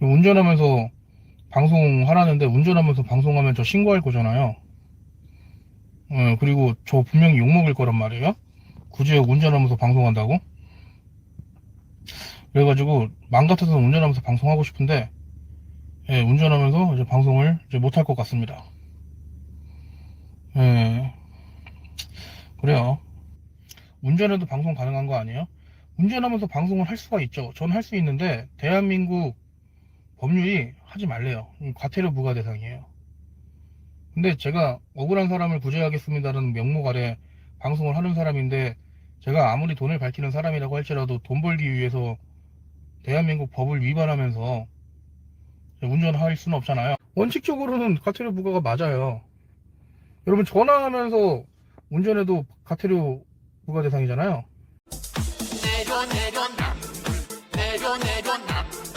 운전하면서 방송하라는데 운전하면서 방송하면 저 신고할 거잖아요. 어, 그리고 저 분명히 욕먹을 거란 말이에요. 굳이 운전하면서 방송한다고? 그래가지고 맘 같아서 운전하면서 방송하고 싶은데 예, 운전하면서 이제 방송을 이제 못할 것 같습니다. 예, 그래요. 운전해도 방송 가능한 거 아니에요? 운전하면서 방송을 할 수가 있죠. 전 할 수 있는데 대한민국 법률이 하지 말래요. 이 과태료 부과 대상이에요. 근데 제가 억울한 사람을 구제하겠습니다라는 명목 아래 방송을 하는 사람인데 제가 아무리 돈을 밝히는 사람이라고 할지라도 돈 벌기 위해서 대한민국 법을 위반하면서 운전할 수는 없잖아요. 원칙적으로는 과태료 부과가 맞아요. 여러분 전화하면서 운전해도 과태료 부과 대상이잖아요. 내려 내려 남물 내려 내려